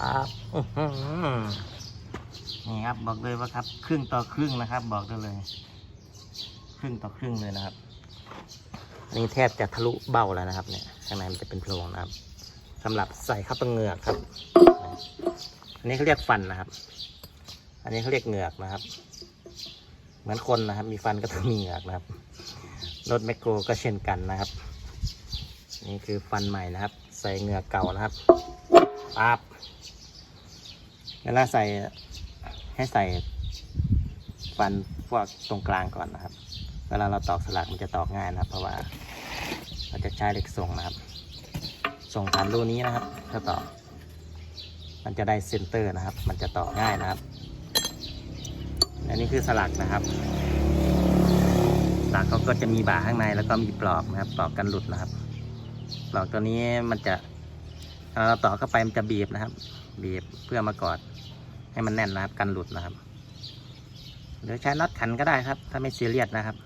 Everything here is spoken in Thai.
ปั๊บนี่ครับบอกเลยว่าครับ ครึ่งต่อครึ่งนะครับ บอกได้เลย ครึ่งต่อครึ่งเลยนะครับนนี่แทบจะทะลุเบ้าแล้วนะครับ เนี่ยข้างในมันจะเป็นโพรงนะครับสำหรับใส่เข้าไปเหงือกครับ อันนี้เขาเรียกฟันนะครับ อันนี้เขาเรียกเหงือกนะครับ เหมือนคนนะครับ มีฟันก็ต้องมีเหงือกนะครับรถแมคโครก็เช่นกันนะครับ นี่คือฟันใหม่นะครับ ใส่เหงือกเก่านะครับปั๊บเวลาใส่ให้ใส่ฟันพวกตรงกลางก่อนนะครับ เวลาเราตอกสลักมันจะตอกง่ายนะครับ เพราะว่าเราจะใช้เหล็กส่งนะครับ ส่งผ่านรูนี้นะครับ ถ้าตอกมันจะได้เซนเตอร์นะครับ มันจะตอกง่ายนะครับ อันนี้คือสลักนะครับสลักเขาก็จะมีบ่าข้างในแล้วก็มีปลอกนะครับปลอกกันหลุดนะครับ หลอกตัวนี้มันจะเวลาเราต่อเข้าไปมันจะบีบนะครับ บีบเพื่อมากอด ให้มันแน่นนะครับกันหลุดนะครับหรือใช้น็อตขันก็ได้ครับ ถ้าไม่ซีเรียสนะครับ